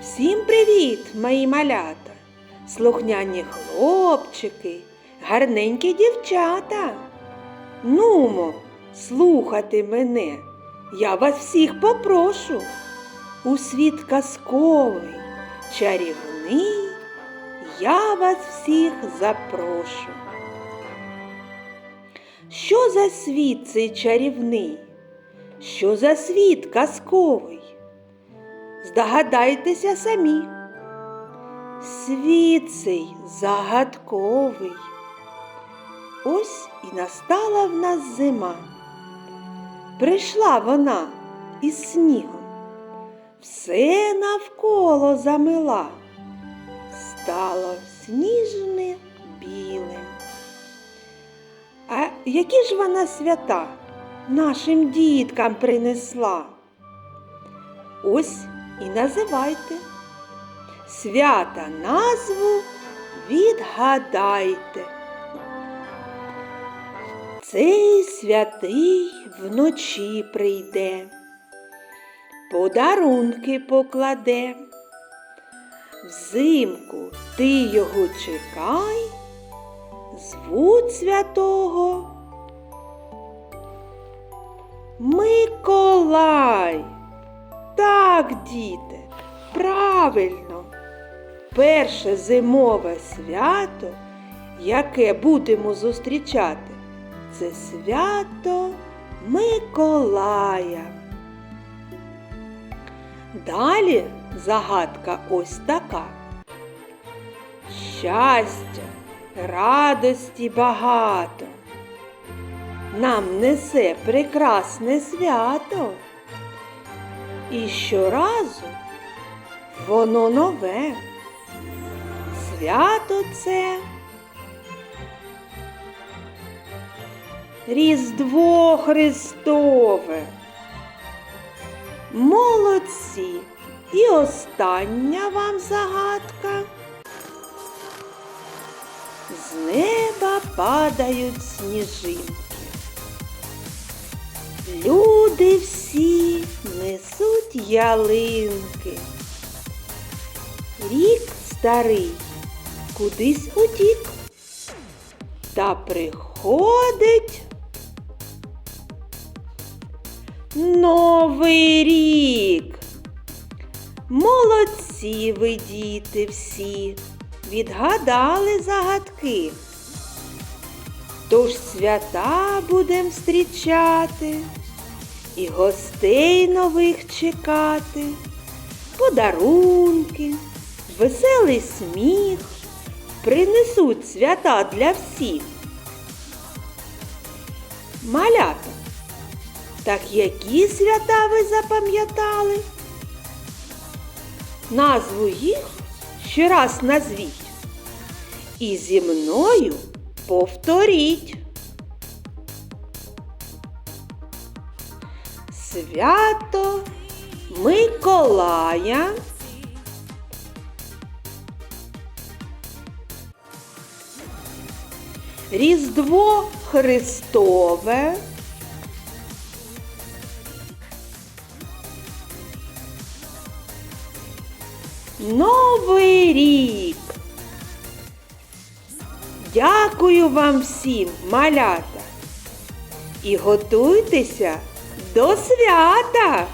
Всім привіт, мої малята, слухняні хлопчики, гарненькі дівчата. Нумо, слухати мене, я вас всіх попрошу. У світ казковий, чарівний, я вас всіх запрошу. Що за світ цей чарівний? Що за світ казковий? Здогадайтеся самі. Світ цей загадковий. Ось і настала в нас зима. Прийшла вона із снігом, все навколо замила, стало сніжне білим. А які ж вона свята нашим діткам принесла? Ось і називайте. Свята назву відгадайте. Цей святий вночі прийде, подарунки покладе. Взимку ти його чекай, звуть святого Миколай. Так, діти, правильно. Перше зимове свято, яке будемо зустрічати, це свято Миколая. Далі загадка ось така. Щастя, радості багато. Нам несе прекрасне свято. І щоразу воно нове. Свято це Різдво Христове. Молодці! І остання вам загадка. З неба падають сніжинки. Люди всі несуть ялинки. Рік старий кудись утік. Та приходить Новий рік. Молодці ви діти всі, відгадали загадки. Тож свята будем зустрічати і гостей нових чекати, подарунки, веселий сміх принесуть свята для всіх. Малята, так які свята ви запам'ятали? Назву їх ще раз назвіть. І зі мною повторіть. Свято Миколая. Різдво Христове. Новий рік. Дякую вам всім, малята. І готуйтеся до свята!